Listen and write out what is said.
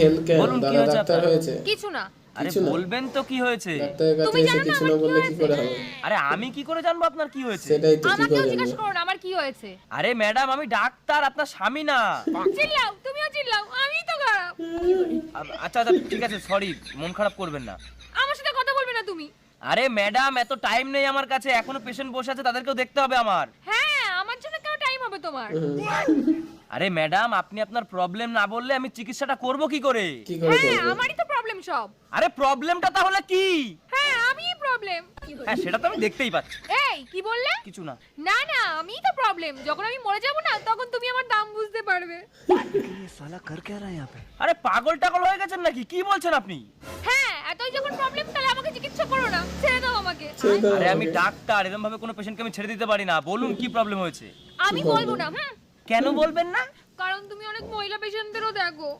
Help কেন দাদা doctor হয়েছে? কিছু না। আরে বলবেন তো কি হয়েছে? ডাক্তারের কাছে তুমি এসে জানো না কিছু না কি বললে কি করে হবে? আরে আমি কি করে জানব আপনার কি হয়েছে? সেটাই তো কি করে জিজ্ঞাসা জানব? করো না আমার কি হয়েছে? আরে ম্যাডাম আমি ডাক্তার আপনার স্বামী না। চিল্লাও তুমিও চিল্লাও আমি তো খারাপ আচ্ছা আচ্ছা ঠিক আছে সরি মন খারাপ করবেন না। আমার সাথে কথা বলবে না তুমি। আরে ম্যাডাম এত টাইম নেই আমার কাছে এখনও পেশেন্ট বসে আছে তাদেরকেও দেখতে হবে আমার। হ্যাঁ আমার জন্য কেন টাইম হবে তোমার। আরে ম্যাডাম আপনি আপনার প্রবলেম না বললে আমি চিকিৎসাটা করব কি করে? কি করে হ্যাঁ করব? আমারই তো প্রবলেম সব। আরে প্রবলেমটা তাহলে কি? হ্যাঁ আমিই প্রবলেম হ্যাঁ সেটা তো আমি দেখতেই পাচ্ছি। এই কি বললে? কিছু না। না না আমিই তো প্রবলেম যখন আমি মরে যাব না তখন তুমি আমার দাম বুঝতে পারবে। আরে পাগল টাগল হয়ে গেছেন নাকি? কি বলছেন আপনি? হ্যাঁ এতই যখন প্রবলেম তাহলে আমাকে চিকিৎসা করো না। ছেড়ে দাও আমাকে। ছেড়ে দাও আরে আমি ডাক্তার এরকম ভাবে কোনো পেশেন্টকে আমি ছেড়ে দিতে পারি না। বলুন কি প্রবলেম হয়েছে? আমি বলব না হুম কেন বলবেন না? কারণ তুমি অনেক মহিলা পেশেন্টদেরও দেখো।